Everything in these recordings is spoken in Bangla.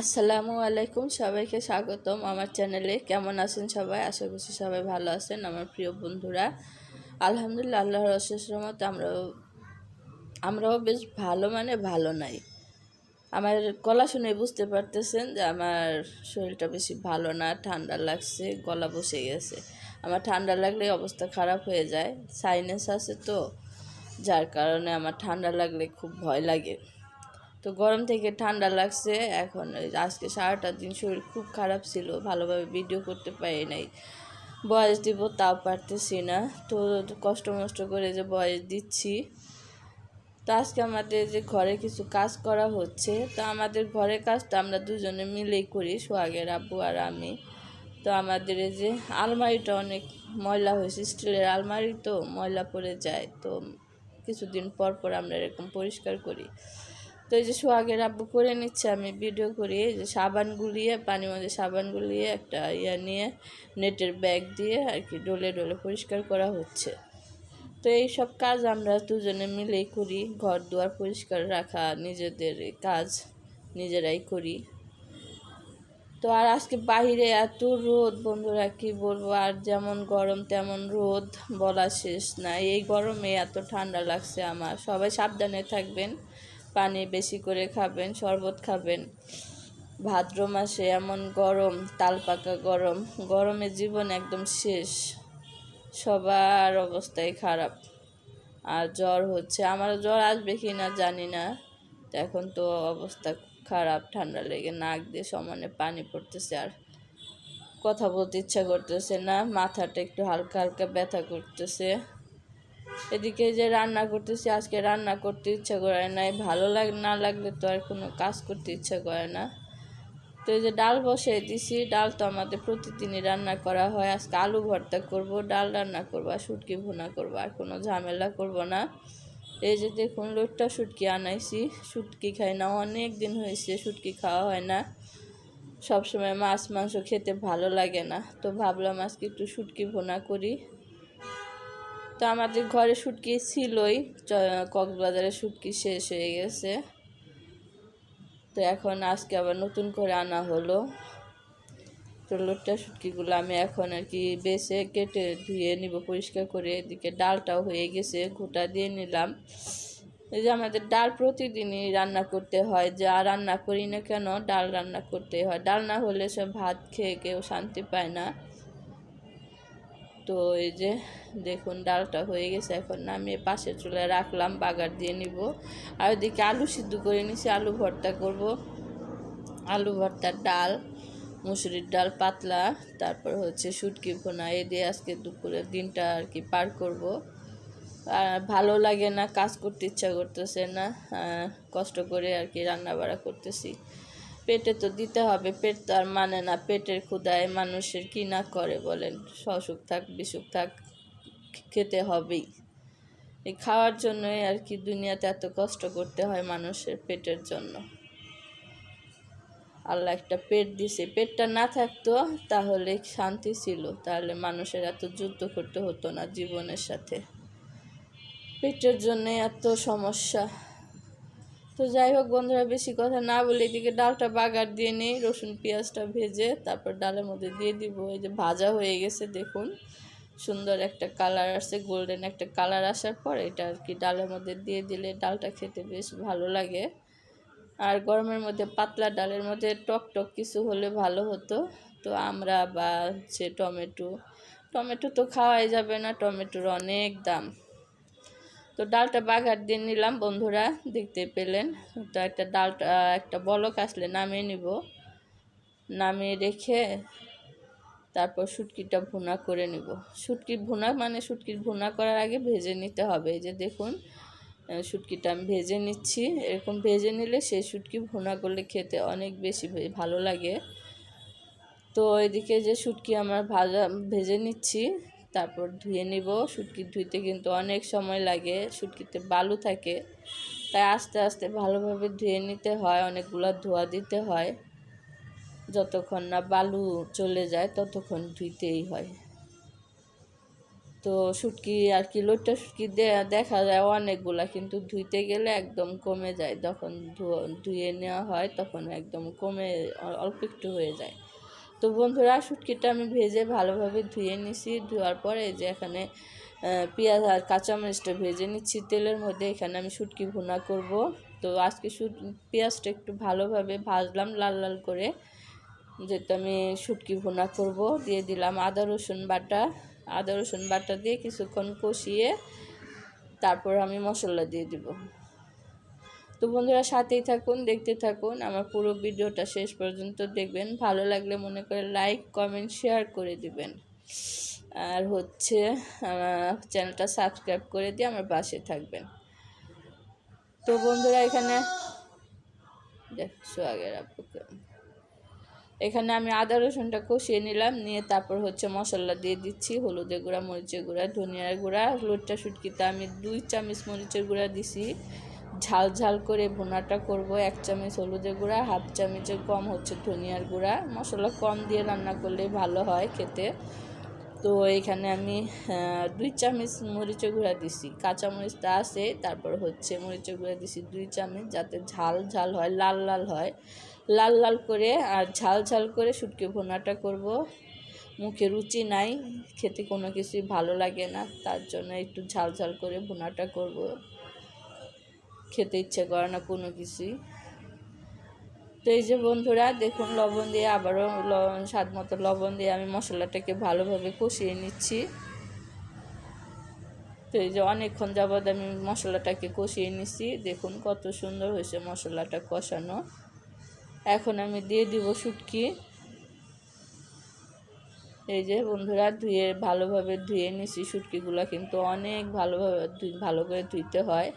আসসালামু আলাইকুম, সবাইকে স্বাগতম আমার চ্যানেলে কেমন আছেন সবাই? আশা করছি সবাই ভালো আছেন, আমার প্রিয় বন্ধুরা। আলহামদুলিল্লাহ, আল্লাহর অশেষ রহমতে আমরাও আমরাও বেশ ভালো মানে ভালো নাই। আমার গলা শুনে বুঝতে পারতেছেন যে আমার শরীরটা বেশি ভালো না, ঠান্ডা লাগছে, গলা বসে গেছে। আমার ঠান্ডা লাগলে অবস্থা খারাপ হয়ে যায় সাইনাস আছে তো, যার কারণে আমার ঠান্ডা লাগলে খুব ভয় লাগে। তো গরম থেকে ঠান্ডা লাগছে, এখন আজকে সারাটা দিন শরীর খুব খারাপ ছিল, ভালোভাবে ভিডিও করতে পারি নাই। বয়স দিব, তাও পারতেছি না। তো কষ্ট মষ্ট করে যে বয়স দিচ্ছি। তো আজকে আমাদের যে ঘরে কিছু কাজ করা হচ্ছে, তো আমাদের ঘরের কাজটা আমরা দুজনে মিলেই করি, সোহাগের আব্বু আর আমি। তো আমাদের এই যে আলমারিটা অনেক ময়লা হয়েছে, স্টিলের আলমারি তো ময়লা পড়ে যায়, তো কিছুদিন পর পর আমরা এরকম পরিষ্কার করি। তো এই যে সোহাগের আব্বু করে নিচ্ছে, আমি ভিডিও করি, এই যে সাবান গুলিয়ে, পানির মধ্যে সাবান গুলিয়ে একটা ইয়া নিয়ে নেটের ব্যাগ দিয়ে আর কি ডলে ডলে পরিষ্কার করা হচ্ছে। তো এই সব কাজ আমরা দুজনে মিলেই করি, ঘর দুয়ার পরিষ্কার রাখা, নিজেদের কাজ নিজেরাই করি। তো আর আজকে বাহিরে এত রোদ বন্ধুরা, কি বলব, আর যেমন গরম তেমন রোদ বলা শেষ না এই গরমে এত ঠান্ডা লাগছে আমার, সবাই সাবধানে থাকবেন। পানি বেশি করে খাবেন, শরবত খাবেন। ভাদ্র মাসে এমন গরম, তাল পাকা গরম। গরমে জীবন একদম শেষ। সবার অবস্থাই খারাপ। আর জ্বর হচ্ছে। আমার জ্বর আসবে কি না জানি না। এখন তো অবস্থা খারাপ, ঠান্ডা লেগে নাক দিয়ে সমানে পানি পড়তেছে আর কথা বলতে ইচ্ছা করতেছে না। মাথাটা একটু হালকা হালকা ব্যথা করতেছে। এদিকে যে রান্না করতেছি, আজকে রান্না করতে ইচ্ছা করে না ভালো লাগ, না লাগলে তো আর কোনো কাজ করতে ইচ্ছা করে না। তো এই যে ডাল বসিয়ে দিছি, ডাল তো আমাদের প্রতিদিনই রান্না করা হয়। আজকে আলু ভর্তা করব, ডাল রান্না করব, আর শুটকি ভুনা করব, আর কোনো ঝামেলা করব না। এই যে দেখুন, লোটটা শুটকি আনাইছি। শুটকি খাই না, অনেক দিন হয়েছে শুটকি খাওয়া হয় না। সবসময় মাছ, মাংস খেতে ভালো লাগে না। তো ভাবলাম আজকে একটু শুটকি ভোনা করি। তো আমাদের ঘরে শুটকি ছিলই কক্সবাজারে শুটকি শেষ হয়ে গেছে। তো এখন আজকে আবার নতুন করে আনা হলো। তো লোটটা শুটকিগুলো আমি এখন আর কি বেছে কেটে ধুয়ে নিব, পরিষ্কার করে। এদিকে ডালটাও হয়ে গেছে, ঘুটা দিয়ে নিলাম। এই যে আমাদের ডাল প্রতিদিনই রান্না করতে হয়, যা রান্না করি না কেন, ডাল রান্না করতে হয়। ডাল না হলে সব ভাত খেয়ে কেউ শান্তি পায় না। তো এই যে দেখুন, ডালটা হয়ে গেছে এখন। নামিয়ে পাশে চুলে রাখলাম, বাগার দিয়ে নিব। আর ওইদিকে আলু সিদ্ধ করে নিছি, আলু ভর্তা করব। আলু ভর্তার ডাল, মুসুরির ডাল পাতলা, তারপর হচ্ছে শুটকি ভোনা। এ দিয়ে আজকে দুপুরের দিনটা আর কি পার করব। আর ভালো লাগে না, কাজ করতে ইচ্ছা করতেছে না। কষ্ট করে আর কি রান্না বাড়া করতেছি। পেটে তো দিতে হবে, পেট তো আর মানে না, পেটের ক্ষুদায় মানুষের কি না করে বলেন? অসুখ থাক, বিসুখ থাক খেতে হবেই। এই খাওয়ার জন্যই আর কি দুনিয়াতে এত কষ্ট করতে হয় মানুষের পেটের জন্য। আল্লাহ একটা পেট দিছে, পেটটা না থাকতো তাহলে শান্তি ছিল, তাহলে মানুষের এত যুদ্ধ করতে হতো না জীবনের সাথে। পেটের জন্যে এত সমস্যা। তো যাই হোক বন্ধুরা, বেশি কথা না বলে এদিকে ডালটা বাগার দিয়ে নিই, রসুন, পেঁয়াজটা ভেজে তারপর ডালের মধ্যে দিয়ে দিব। এই যে ভাজা হয়ে গেছে, দেখুন, সুন্দর একটা কালার আসছে গোল্ডেন একটা কালার আসার পর এটা আর কি ডালের মধ্যে দিয়ে দিলে ডালটা খেতে বেশ ভালো লাগে। আর গরমের মধ্যে পাতলা ডালের মধ্যে টক টক কিছু হলে ভালো হতো। তো আমরা বা হচ্ছে টমেটো টমেটো তো খাওয়াই যাবে না, টমেটোর অনেক দাম। তো ডালটা বাঘার দিয়ে নিলাম, বন্ধুরা, দেখতে পেলেন। তো একটা ডালটা একটা বলক আসলে নামিয়ে নিব। নামিয়ে রেখে তারপর শুটকিটা ভুনা করে নিব। শুটকির ভুনা মানে শুটকির ভুনা করার আগে ভেজে নিতে হবে। এই যে দেখুন শুটকিটা আমি ভেজে নিচ্ছি। এরকম ভেজে নিলে সেই শুটকি ভুনা করলে খেতে অনেক বেশি ভালো লাগে। তো এদিকে যে শুটকি আমার ভাজা, ভেজে নিচ্ছি তারপর ধুয়ে নিব। শুটকি ধুইতে কিন্তু অনেক সময় লাগে শুটকিতে বালু থাকে। তাই আস্তে আস্তে ভালোভাবে ধুয়ে নিতে হয়, অনেকগুলো ধোয়া দিতে হয়। যতক্ষণ না বালু চলে যায়, ততক্ষণ ধুইতেই হয়। তো শুটকি আর কি, লোটটা শুটকি দেখা যায় অনেকগুলা, কিন্তু ধুইতে গেলে একদম কমে যায়। যখন ধুয়ে নেওয়া হয়, তখন একদম কমে অল্প একটু হয়ে যায়। তো বন্ধুরা শুটকিটা আমি ভেজে ভালোভাবে ধুয়ে নিছি। ধোয়ার পরে যে এখানে পেঁয়াজ আর কাঁচামরিচটা ভেজে নিচ্ছি। তেলের মধ্যে এখানে আমি শুটকি ভুনা করব। তো আজকে শুট, পেঁয়াজটা একটু ভালোভাবে ভাজলাম লাল লাল করে। যেহেতু আমি শুটকি ভুনা করব, দিয়ে দিলাম আদা, রসুন বাটা। আদা, রসুন বাটা দিয়ে কিছুক্ষণ কষিয়ে তারপর আমি মশলা দিয়ে দিব। তো বন্ধুরা সাথেই থাকুন, দেখতে থাকুন। আমার পুরো ভিডিওটা শেষ পর্যন্ত দেখবেন। ভালো লাগলে মনে করে লাইক, কমেন্ট, শেয়ার করে দিবেন। আর হচ্ছে, আমার চ্যানেলটা সাবস্ক্রাইব করে দিয়ে আমার পাশে থাকবেন। তো বন্ধুরা এখানে দেখছ আগের আপুকে। এখানে আমি আদা রসুনটা কষিয়ে নিলাম, নিয়ে তারপর হচ্ছে মশলা দিয়ে দিচ্ছি। হলুদের গুঁড়া, মরিচের গুঁড়া, ধনিয়ার গুঁড়া, লোটটা শুটকিতে আমি দুই চামচ মরিচের গুঁড়া দিছি। ঝাল ঝাল করে ভুনাটা করব, এক চামচ হলুদের গুঁড়া, হাফ চামচের কম হচ্ছে ধনিয়ার গুঁড়া। মশলা কম দিয়ে রান্না করলে ভালো হয় খেতে। তো এখানে আমি দুই চামচ মরিচের গুঁড়া দিছি। কাঁচা মরিচটা আছে, তারপর হচ্ছে মরিচের গুঁড়া দিছি দুই চামচ যাতে ঝাল ঝাল হয়, লাল লাল হয়। লাল লাল করে আর ঝাল ঝাল করে শুটকি ভুনাটা করব। মুখে রুচি নাই, খেতে কোনো কিছুই ভালো লাগে না, তার জন্য একটু ঝাল ঝাল করে ভুনাটা করব। খেতে ইচ্ছে করে না কোনো কিছুই। তো এই যে বন্ধুরা, দেখুন লবণ দিয়ে আবারও স্বাদ মতো লবণ দিয়ে আমি মশলাটাকে ভালোভাবে কষিয়ে নিচ্ছি। তো এই যে অনেকক্ষণ যাবৎ আমি মশলাটাকে কষিয়ে নিচ্ছি। দেখুন কত সুন্দর হয়েছে মশলাটা কষানো। এখন আমি দিয়ে দিব শুটকি। এই যে বন্ধুরা, ধুয়ে ভালোভাবে ধুয়ে নিছি শুটকিগুলো কিন্তু অনেক ভালোভাবে ভালো করে ধুইতে হয়।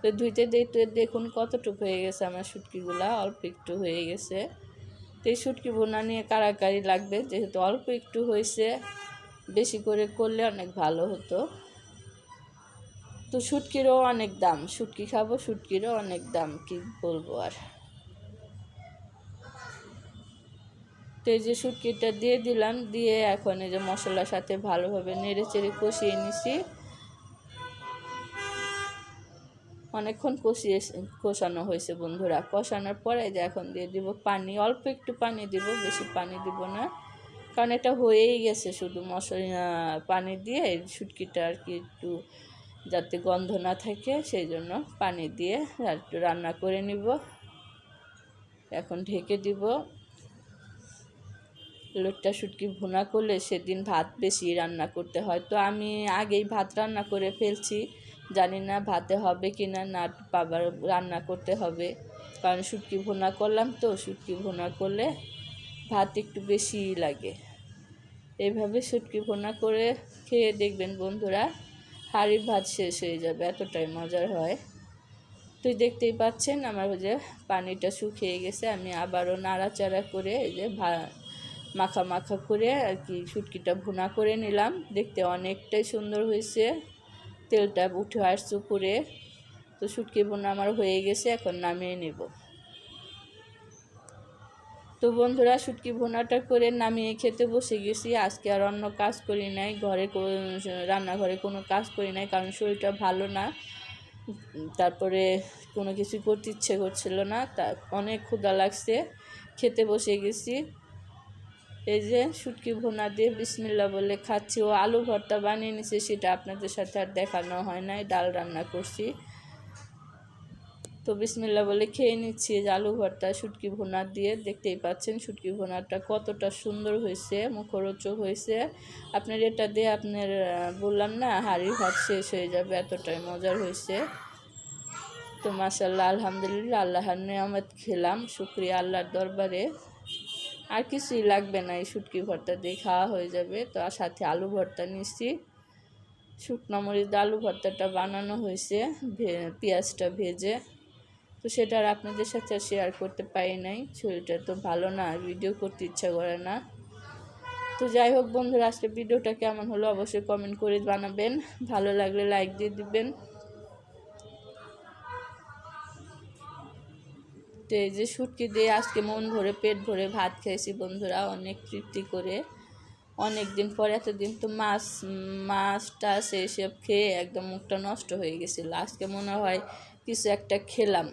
তো ধুইতে দেখতে দেখুন কতটুকু হয়ে গেছে আমার শুটকিগুলা অল্প একটু হয়ে গেছে। তো এই শুটকি বোনা নিয়ে কারাকারি লাগবে, যেহেতু অল্প একটু হয়েছে, বেশি করে করলে অনেক ভালো হতো। তো শুটকিরও অনেক দাম শুটকি খাব শুটকিরও অনেক দাম, কি বলব আর। তো এই যে শুটকিটা দিয়ে দিলাম, দিয়ে এখন এই যে মশলার সাথে ভালোভাবে নেড়ে চেড়ে কষিয়ে নিছি। অনেকক্ষণ কষিয়ে কষানো হয়েছে বন্ধুরা। কষানোর পরে যে এখন দিয়ে দিব পানি। অল্প একটু পানি দিব, বেশি পানি দিব না। কারণ এটা হয়েই গেছে শুধু মশলা, পানি দিয়ে শুটকিটা আর কি একটু যাতে গন্ধ না থাকে, সেই জন্য পানি দিয়ে আর একটু রান্না করে নিব। এখন ঢেকে দিব। লোটটা শুটকি ভুনা করলে সেদিন ভাত বেশি রান্না করতে হয়। তো আমি আগেই ভাত রান্না করে ফেলছি। জানি না ভাতে হবে কি না না বাবার রান্না করতে হবে। কারণ শুটকি ভুনা করলাম তো, শুটকি ভুনা করলে ভাত একটু বেশিই লাগে। এইভাবে শুটকি ভুনা করে খেয়ে দেখবেন বন্ধুরা, হাঁড়ির ভাত শেষ হয়ে যাবে, এতটাই মজার হয়। তুই দেখতেই পাচ্ছেন আমার যে পানিটা শুকিয়ে গেছে, আমি আবারও নাড়াচাড়া করে এই যে ভা, মাখা মাখা করে আর কি শুটকিটা ভুনা করে নিলাম। দেখতে অনেকটাই সুন্দর হয়েছে। তেলটা উঠে আসছে উপরে। তো শুটকি বোনা আমার হয়ে গেছে, এখন নামিয়ে নেব। তো বন্ধুরা, শুটকি ভুনাটা করে নামিয়ে খেতে বসে গেছি। আজকে আর অন্য কাজ করি নাই। ঘরে রান্নাঘরে কোনো কাজ করি নাই, কারণ শরীরটা ভালো না। তারপরে কোনো কিছু করতে ইচ্ছে করছিল না। তা অনেক ক্ষুধা লাগছে। খেতে বসে গেছি। এই যে শুটকি ভুনা দিয়ে বিসমিল্লা বলে খাচ্ছি, ও আলু ভর্তা বানিয়ে নিছে, সেটা আপনাদের সাথে আর দেখানো হয় নাই ডাল রান্না করছি। তো বিসমিল্লা বলে খেয়ে নিচ্ছি যে আলু ভর্তা, শুটকি ভুনা দিয়ে দেখতেই পাচ্ছেন শুটকি ভুনাটা কতটা সুন্দর হয়েছে, মুখরোচক হয়েছে। আপনার এটা দিয়ে আপনার বললাম না হাঁড়ি ভাত শেষ হয়ে যাবে, এতটাই মজার হয়েছে। তো মাসাল্লাহ আলহামদুলিল্লাহ, আল্লাহর নিয়ামত খেলাম, শুক্রিয়া আল্লাহর দরবারে। আর কিছুই লাগবে না এই শুটকি ভর্তা দিয়ে খাওয়া হয়ে যাবে। তো আর সাথে আলু ভর্তা নিচ্ছি শুকনো মরিচ আলু ভর্তাটা বানানো হয়েছে পেঁয়াজটা ভেজে। তো সেটা আর আপনাদের সাথে শেয়ার করতে পারি নাই। শরীরটা তো ভালো না ভিডিও করতে ইচ্ছা করে না। তো যাই হোক বন্ধুরা আজকে ভিডিওটা কেমন হলো অবশ্যই কমেন্ট করে জানাবেন। ভালো লাগলে লাইক দিয়ে দিবেন। তো এই যে শুটকি দিয়ে আজকে মন ভরে পেট ভরে ভাত খেয়েছি বন্ধুরা, অনেক তৃপ্তি করে। অনেক দিন পরে, এতদিন তো মাছ মাছ টাছ এইসব খেয়ে একদম মুখটা নষ্ট হয়ে গেছিল। আজকে মনে হয় কিছু একটা খেলাম।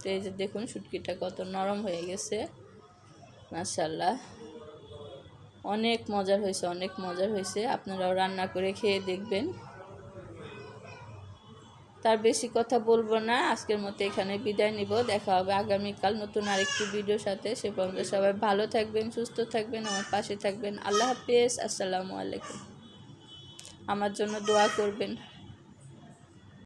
তো এই যে দেখুন শুটকিটা কত নরম হয়ে গেছে। মাশাল্লাহ অনেক মজার হয়েছে, অনেক মজার হয়েছে। আপনারাও রান্না করে খেয়ে দেখবেন। তার বেশি কথা বলব না। আজকের মতো এখানে বিদায় নিব। দেখা হবে আগামীকাল নতুন আরেকটি ভিডিওর সাথে। সে পর্যন্ত সবাই ভালো থাকবেন, সুস্থ থাকবেন, আমার পাশে থাকবেন। আল্লাহ হাফিজ। আসসালামু আলাইকুম। আমার জন্য দোয়া করবেন।